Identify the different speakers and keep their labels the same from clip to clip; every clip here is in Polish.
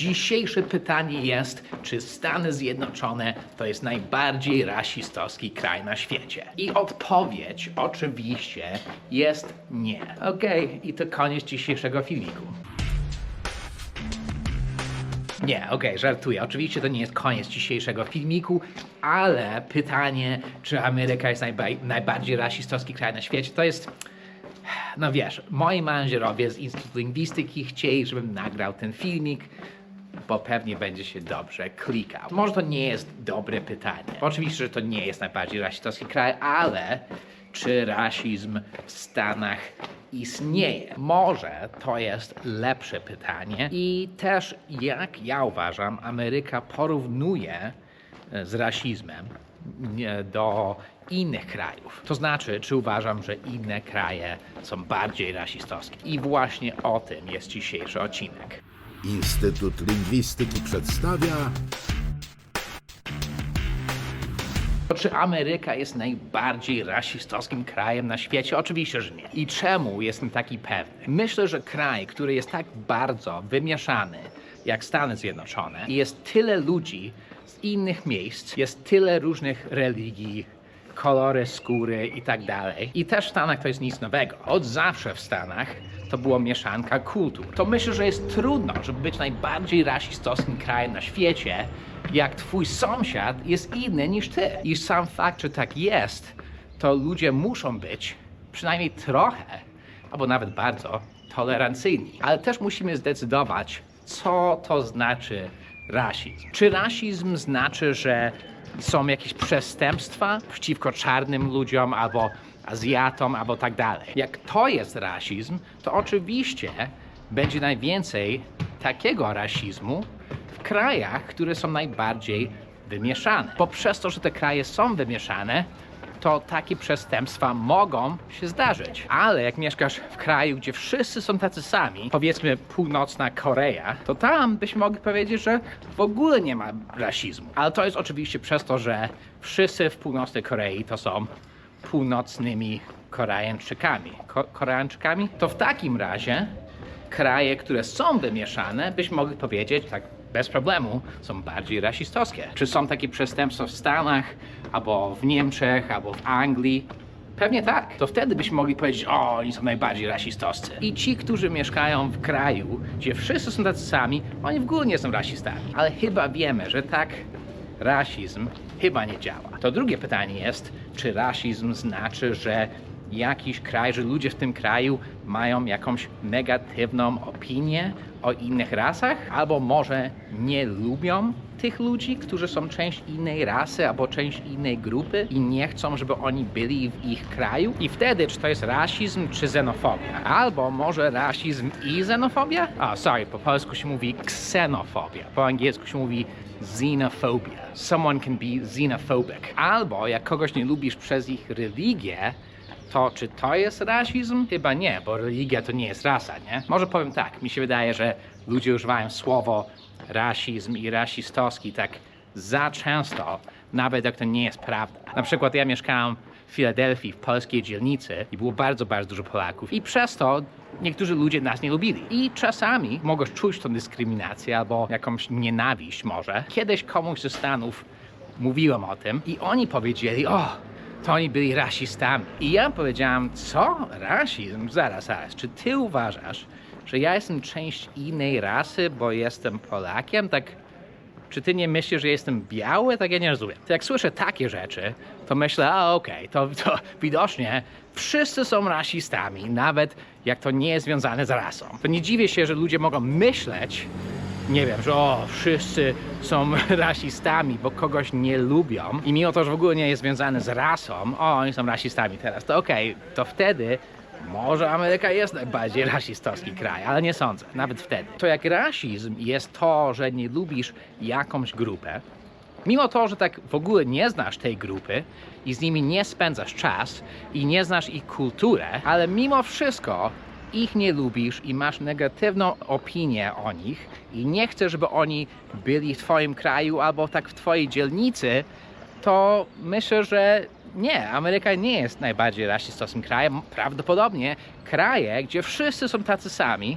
Speaker 1: Dzisiejsze pytanie jest, czy Stany Zjednoczone to jest najbardziej rasistowski kraj na świecie? I odpowiedź oczywiście jest nie. Okej, i to koniec dzisiejszego filmiku. Nie, okej, żartuję. Oczywiście to nie jest koniec dzisiejszego filmiku, ale pytanie, czy Ameryka jest najba- najbardziej rasistowski kraj na świecie, to jest. No wiesz, moi menedżerowie z Instytutu Lingwistyki chcieli, żebym nagrał ten filmik, bo pewnie będzie się dobrze klikał. Może to nie jest dobre pytanie. Oczywiście, że to nie jest najbardziej rasistowski kraj, ale czy rasizm w Stanach istnieje? Może to jest lepsze pytanie i też jak ja uważam, Ameryka porównuje e, z rasizmem do innych krajów. To znaczy, czy uważam, że inne kraje są bardziej rasistowskie. I właśnie o tym jest dzisiejszy odcinek.
Speaker 2: Instytut Lingwistyki przedstawia
Speaker 1: Czy Ameryka jest najbardziej rasistowskim krajem na świecie? Oczywiście, że nie. I czemu jestem taki pewny? Myślę, że kraj, który jest tak bardzo wymieszany jak Stany Zjednoczone i jest tyle ludzi z innych miejsc, jest tyle różnych religii, kolory skóry i tak dalej. I też w Stanach to jest nic nowego. Od zawsze w Stanach to była mieszanka kultur. To myślę, że jest trudno, żeby być najbardziej rasistowskim krajem na świecie, jak twój sąsiad jest inny niż ty. I sam fakt, że tak jest, to ludzie muszą być przynajmniej trochę, albo nawet bardzo, tolerancyjni. Ale też musimy zdecydować, co to znaczy rasizm. Czy rasizm znaczy, że są jakieś przestępstwa przeciwko czarnym ludziom albo Azjatom albo tak dalej? Jak to jest rasizm, to oczywiście będzie najwięcej takiego rasizmu w krajach, które są najbardziej wymieszane. Bo przez to, że te kraje są wymieszane, to takie przestępstwa mogą się zdarzyć. Ale jak mieszkasz w kraju, gdzie wszyscy są tacy sami, powiedzmy północna Korea, to tam byśmy mogli powiedzieć, że w ogóle nie ma rasizmu. Ale to jest oczywiście przez to, że wszyscy w północnej Korei to są północnymi Koreańczykami. Ko- Koreańczykami? To w takim razie kraje, które są wymieszane, byśmy mogli powiedzieć, tak bez problemu, są bardziej rasistowskie. Czy są takie przestępstwa w Stanach, albo w Niemczech, albo w Anglii? Pewnie tak. To wtedy byśmy mogli powiedzieć, o, oni są najbardziej rasistowscy. I ci, którzy mieszkają w kraju, gdzie wszyscy są tacy sami, oni w ogóle nie są rasistami. Ale chyba wiemy, że tak rasizm chyba nie działa. To drugie pytanie jest, czy rasizm znaczy, że jakiś kraj, że ludzie w tym kraju mają jakąś negatywną opinię o innych rasach, albo może nie lubią tych ludzi, którzy są część innej rasy albo część innej grupy i nie chcą, żeby oni byli w ich kraju. I wtedy, czy to jest rasizm, czy xenofobia? Albo może rasizm i xenofobia? A, sorry, po polsku się mówi ksenofobia, po angielsku się mówi xenophobia. Someone can be xenophobic. Albo jak kogoś nie lubisz przez ich religię, to czy to jest rasizm? Chyba nie, bo religia to nie jest rasa, nie? Może powiem tak, mi się wydaje, że ludzie używają słowo rasizm i rasistowski tak za często, nawet jak to nie jest prawda. Na przykład ja mieszkałem w Filadelfii, w polskiej dzielnicy i było bardzo, bardzo dużo Polaków i przez to niektórzy ludzie nas nie lubili. I czasami mogłeś czuć tą dyskryminację albo jakąś nienawiść może. Kiedyś komuś ze Stanów mówiłem o tym i oni powiedzieli, o, to oni byli rasistami. I ja powiedziałam, co? Rasizm? Zaraz, zaraz. Czy ty uważasz, że ja jestem część innej rasy, bo jestem Polakiem? Tak, czy ty nie myślisz, że jestem biały? Tak ja nie rozumiem. To jak słyszę takie rzeczy, to myślę, a okej, to, to widocznie wszyscy są rasistami, nawet jak to nie jest związane z rasą. To nie dziwię się, że ludzie mogą myśleć, nie wiem, że o, wszyscy są rasistami, bo kogoś nie lubią i mimo to, że w ogóle nie jest związane z rasą, o, oni są rasistami teraz, to okej, to wtedy może Ameryka jest najbardziej rasistowski kraj, ale nie sądzę, nawet wtedy. To jak rasizm jest to, że nie lubisz jakąś grupę, Mimo to, że tak w ogóle nie znasz tej grupy i z nimi nie spędzasz czas i nie znasz ich kulturę, ale mimo wszystko ich nie lubisz i masz negatywną opinię o nich i nie chcesz, żeby oni byli w twoim kraju albo tak w twojej dzielnicy, to myślę, że nie, Ameryka nie jest najbardziej rasistowskim krajem. Prawdopodobnie kraje, gdzie wszyscy są tacy sami,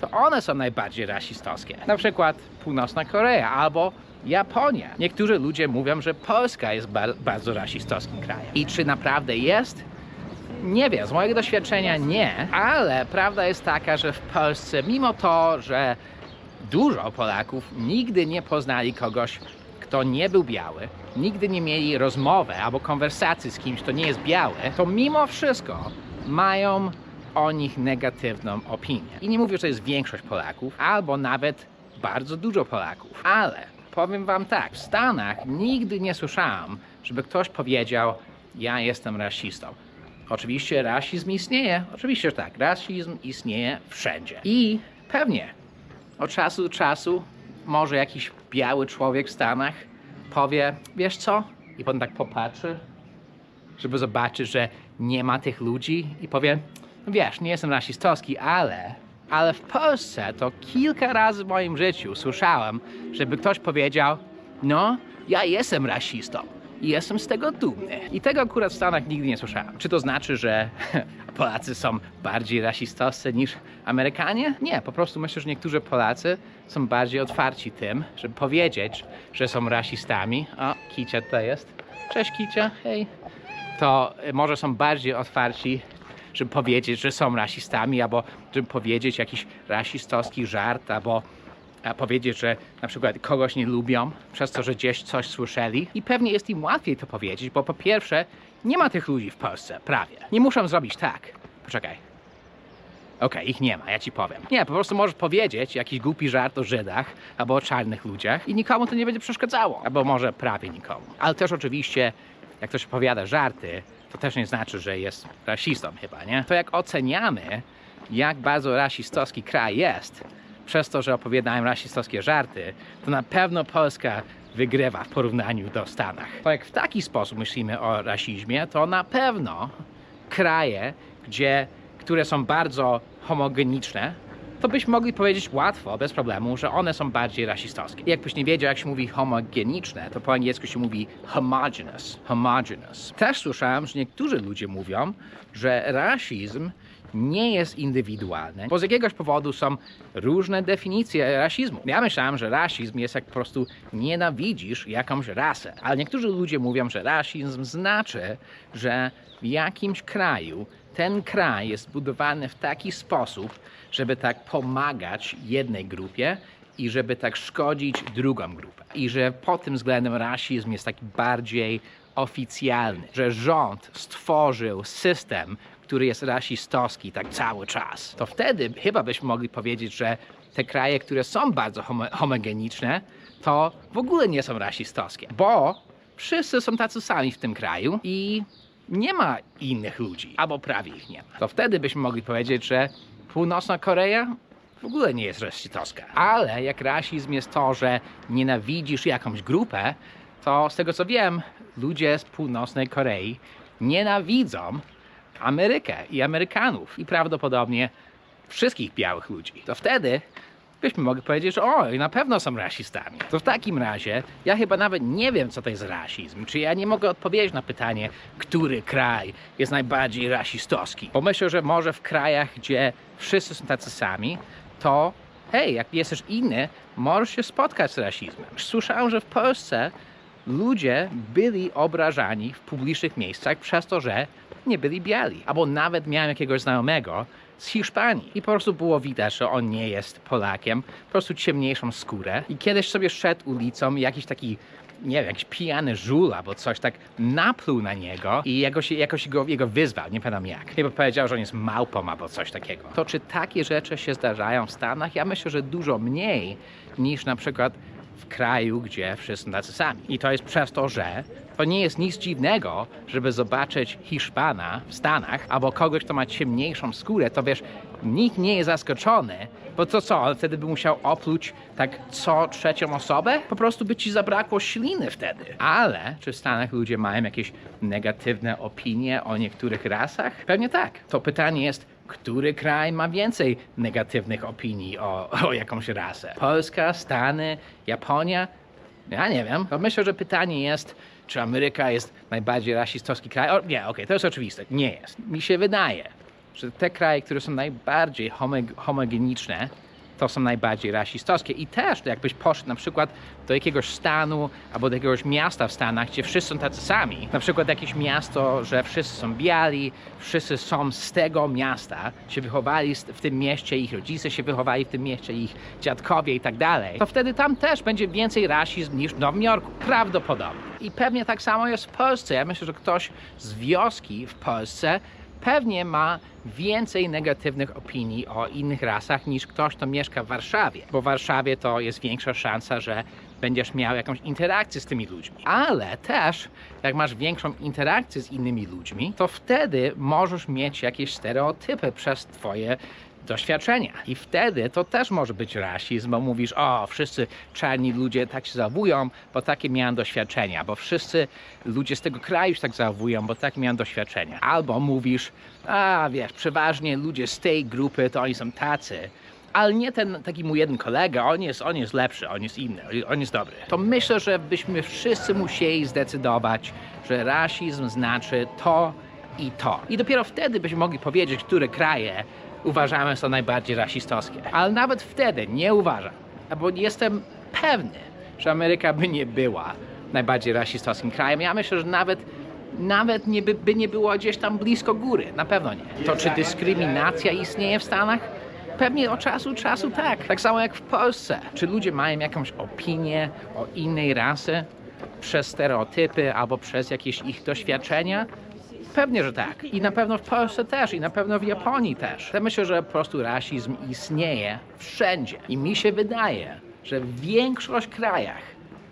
Speaker 1: to one są najbardziej rasistowskie. Na przykład Północna Korea albo Japonia. Niektórzy ludzie mówią, że Polska jest bar- bardzo rasistowskim krajem. I czy naprawdę jest? Nie wiem, z mojego doświadczenia nie, ale prawda jest taka, że w Polsce, mimo to, że dużo Polaków nigdy nie poznali kogoś, kto nie był biały, nigdy nie mieli rozmowy albo konwersacji z kimś, kto nie jest biały, to mimo wszystko mają o nich negatywną opinię. I nie mówię, że to jest większość Polaków, albo nawet bardzo dużo Polaków, ale powiem wam tak, w Stanach nigdy nie słyszałem, żeby ktoś powiedział, ja jestem rasistą. Oczywiście rasizm istnieje, oczywiście, że tak, rasizm istnieje wszędzie. I pewnie od czasu do czasu może jakiś biały człowiek w Stanach powie, wiesz co? I potem tak popatrzy, żeby zobaczyć, że nie ma tych ludzi i powie, no wiesz, nie jestem rasistowski, ale, ale w Polsce to kilka razy w moim życiu słyszałem, żeby ktoś powiedział, no, ja jestem rasistą i jestem z tego dumny. I tego akurat w Stanach nigdy nie słyszałem. Czy to znaczy, że Polacy są bardziej rasistowscy niż Amerykanie? Nie, po prostu myślę, że niektórzy Polacy są bardziej otwarci tym, żeby powiedzieć, że są rasistami. O, Kicia tutaj jest. Cześć Kicia, hej to y, może są bardziej otwarci, żeby powiedzieć, że są rasistami, albo żeby powiedzieć jakiś rasistowski żart, albo powiedzieć, że na przykład kogoś nie lubią przez to, że gdzieś coś słyszeli. I pewnie jest im łatwiej to powiedzieć, bo po pierwsze, nie ma tych ludzi w Polsce, prawie. Nie muszą zrobić tak. Poczekaj. Okej, ich nie ma, ja ci powiem. Nie, po prostu możesz powiedzieć jakiś głupi żart o Żydach albo o czarnych ludziach i nikomu to nie będzie przeszkadzało. Albo może prawie nikomu. Ale też oczywiście, jak ktoś opowiada żarty, to też nie znaczy, że jest rasistą chyba, nie? To jak oceniamy, jak bardzo rasistowski kraj jest, przez to, że opowiadają rasistowskie żarty, to na pewno Polska wygrywa w porównaniu do Stanach. To jak w taki sposób myślimy o rasizmie, to na pewno kraje, gdzie, które są bardzo homogeniczne, to byśmy mogli powiedzieć łatwo, bez problemu, że one są bardziej rasistowskie. Jakbyś nie wiedział, jak się mówi homogeniczne, to po angielsku się mówi homogeneous. Homogeneous. Też słyszałem, że niektórzy ludzie mówią, że rasizm nie jest indywidualny, bo z jakiegoś powodu są różne definicje rasizmu. Ja myślałem, że rasizm jest jak po prostu nienawidzisz jakąś rasę, ale niektórzy ludzie mówią, że rasizm znaczy, że w jakimś kraju ten kraj jest budowany w taki sposób, żeby tak pomagać jednej grupie i żeby tak szkodzić drugą grupę. I że pod tym względem rasizm jest taki bardziej oficjalny, że rząd stworzył system, który jest rasistowski tak cały czas. To wtedy chyba byśmy mogli powiedzieć, że te kraje, które są bardzo homo- homogeniczne, to w ogóle nie są rasistowskie, bo wszyscy są tacy sami w tym kraju i nie ma innych ludzi, albo prawie ich nie ma. To wtedy byśmy mogli powiedzieć, że Północna Korea w ogóle nie jest rasistowska. Ale jak rasizm jest to, że nienawidzisz jakąś grupę, to z tego co wiem, ludzie z Północnej Korei nienawidzą Amerykę i Amerykanów i prawdopodobnie wszystkich białych ludzi. To wtedy byśmy mogli powiedzieć, że o, na pewno są rasistami. To w takim razie ja chyba nawet nie wiem, co to jest rasizm. Czy ja nie mogę odpowiedzieć na pytanie, który kraj jest najbardziej rasistowski. Bo myślę, że może w krajach, gdzie wszyscy są tacy sami, to hej, jak jesteś inny, możesz się spotkać z rasizmem. Słyszałem, że w Polsce ludzie byli obrażani w publicznych miejscach przez to, że nie byli biali. Albo nawet miałem jakiegoś znajomego z Hiszpanii i po prostu było widać, że on nie jest Polakiem, po prostu ciemniejszą skórę. I kiedyś sobie szedł ulicą jakiś taki nie wiem, jakiś pijany żul albo coś tak napluł na niego i jakoś, jakoś go, jego wyzwał, nie pamiętam jak. Chyba powiedział, że on jest małpą albo coś takiego. To czy takie rzeczy się zdarzają w Stanach? Ja myślę, że dużo mniej niż na przykład w kraju, gdzie wszyscy tacy sami. I to jest przez to, że to nie jest nic dziwnego, żeby zobaczyć Hiszpana w Stanach albo kogoś, kto ma ciemniejszą skórę, to wiesz, nikt nie jest zaskoczony, bo to co, on wtedy by musiał opluć tak co trzecią osobę? Po prostu by ci zabrakło śliny wtedy. Ale czy w Stanach ludzie mają jakieś negatywne opinie o niektórych rasach? Pewnie tak. To pytanie jest, który kraj ma więcej negatywnych opinii o, o jakąś rasę? Polska, Stany, Japonia? Ja nie wiem. To myślę, że pytanie jest, czy Ameryka jest najbardziej rasistowski kraj? O, nie, okej, to jest oczywiste. Nie jest. Mi się wydaje, że te kraje, które są najbardziej homog- homogeniczne, to są najbardziej rasistowskie. I też jakbyś poszedł na przykład do jakiegoś stanu albo do jakiegoś miasta w Stanach, gdzie wszyscy są tacy sami. Na przykład jakieś miasto, że wszyscy są biali, wszyscy są z tego miasta, się wychowali w tym mieście, ich rodzice się wychowali w tym mieście, ich dziadkowie i tak dalej. To wtedy tam też będzie więcej rasizm niż w Nowym Jorku. Prawdopodobnie. I pewnie tak samo jest w Polsce. Ja myślę, że ktoś z wioski w Polsce pewnie ma więcej negatywnych opinii o innych rasach niż ktoś, kto mieszka w Warszawie. Bo w Warszawie to jest większa szansa, że będziesz miał jakąś interakcję z tymi ludźmi. Ale też, jak masz większą interakcję z innymi ludźmi, to wtedy możesz mieć jakieś stereotypy przez twoje doświadczenia. I wtedy to też może być rasizm, bo mówisz, o, wszyscy czarni ludzie tak się zachowują, bo takie miałem doświadczenia, bo wszyscy ludzie z tego kraju się tak zachowują, bo takie miałem doświadczenia. Albo mówisz, a wiesz, przeważnie ludzie z tej grupy to oni są tacy, ale nie ten taki mój jeden kolega, on jest, on jest lepszy, on jest inny, on jest dobry. To myślę, że byśmy wszyscy musieli zdecydować, że rasizm znaczy to i to. I dopiero wtedy byśmy mogli powiedzieć, które kraje uważamy są najbardziej rasistowskie. Ale nawet wtedy nie uważam, bo jestem pewny, że Ameryka by nie była najbardziej rasistowskim krajem. Ja myślę, że nawet nawet nie by, by nie było gdzieś tam blisko góry. Na pewno nie. To czy dyskryminacja istnieje w Stanach? Pewnie od czasu do czasu tak. Tak samo jak w Polsce. Czy ludzie mają jakąś opinię o innej rasy przez stereotypy albo przez jakieś ich doświadczenia? Pewnie, że tak. I na pewno w Polsce też, i na pewno w Japonii też. Ja myślę, że po prostu rasizm istnieje wszędzie. I mi się wydaje, że w większość krajach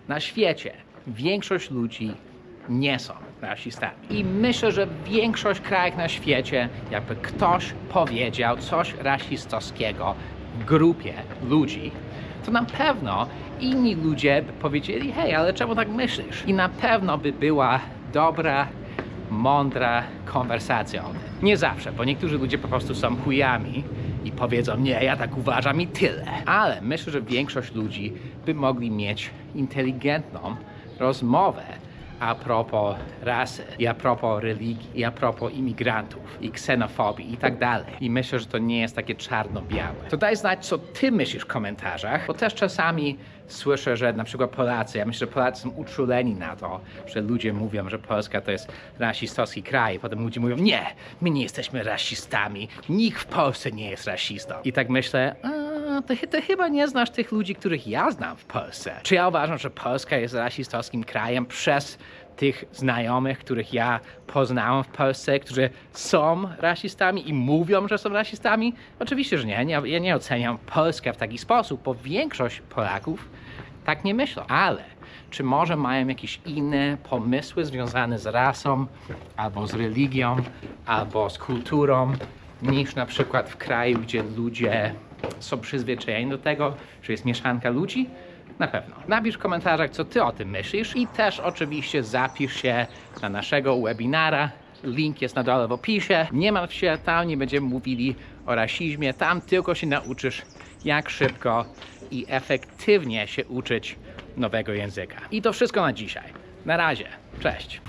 Speaker 1: na świecie większość ludzi nie są rasistami. I myślę, że większość krajów na świecie, jakby ktoś powiedział coś rasistowskiego grupie ludzi, to na pewno inni ludzie by powiedzieli, hej, ale czemu tak myślisz? I na pewno by była dobra, mądra konwersacja o tym. Nie zawsze, bo niektórzy ludzie po prostu są chujami i powiedzą, nie, ja tak uważam i tyle. Ale myślę, że większość ludzi by mogli mieć inteligentną rozmowę a propos rasy, i a propos religii, i a propos imigrantów, i ksenofobii i tak dalej. I myślę, że to nie jest takie czarno-białe. To daj znać, co ty myślisz w komentarzach, bo też czasami słyszę, że na przykład Polacy, ja myślę, że Polacy są uczuleni na to, że ludzie mówią, że Polska to jest rasistowski kraj. Potem ludzie mówią, nie, my nie jesteśmy rasistami, nikt w Polsce nie jest rasistą. I tak myślę, to, chy- ty chyba nie znasz tych ludzi, których ja znam w Polsce. Czy ja uważam, że Polska jest rasistowskim krajem przez tych znajomych, których ja poznałem w Polsce, którzy są rasistami i mówią, że są rasistami? Oczywiście, że nie. nie ja nie oceniam Polskę w taki sposób, bo większość Polaków tak nie myślą. Ale czy może mają jakieś inne pomysły związane z rasą, albo z religią, albo z kulturą, niż na przykład w kraju, gdzie ludzie są przyzwyczajeni do tego, że jest mieszanka ludzi? Na pewno. Napisz w komentarzach, co ty o tym myślisz i też oczywiście zapisz się na naszego webinara. Link jest na dole w opisie. Nie martw się, tam nie będziemy mówili o rasizmie. Tam tylko się nauczysz, jak szybko i efektywnie się uczyć nowego języka. I to wszystko na dzisiaj. Na razie. Cześć.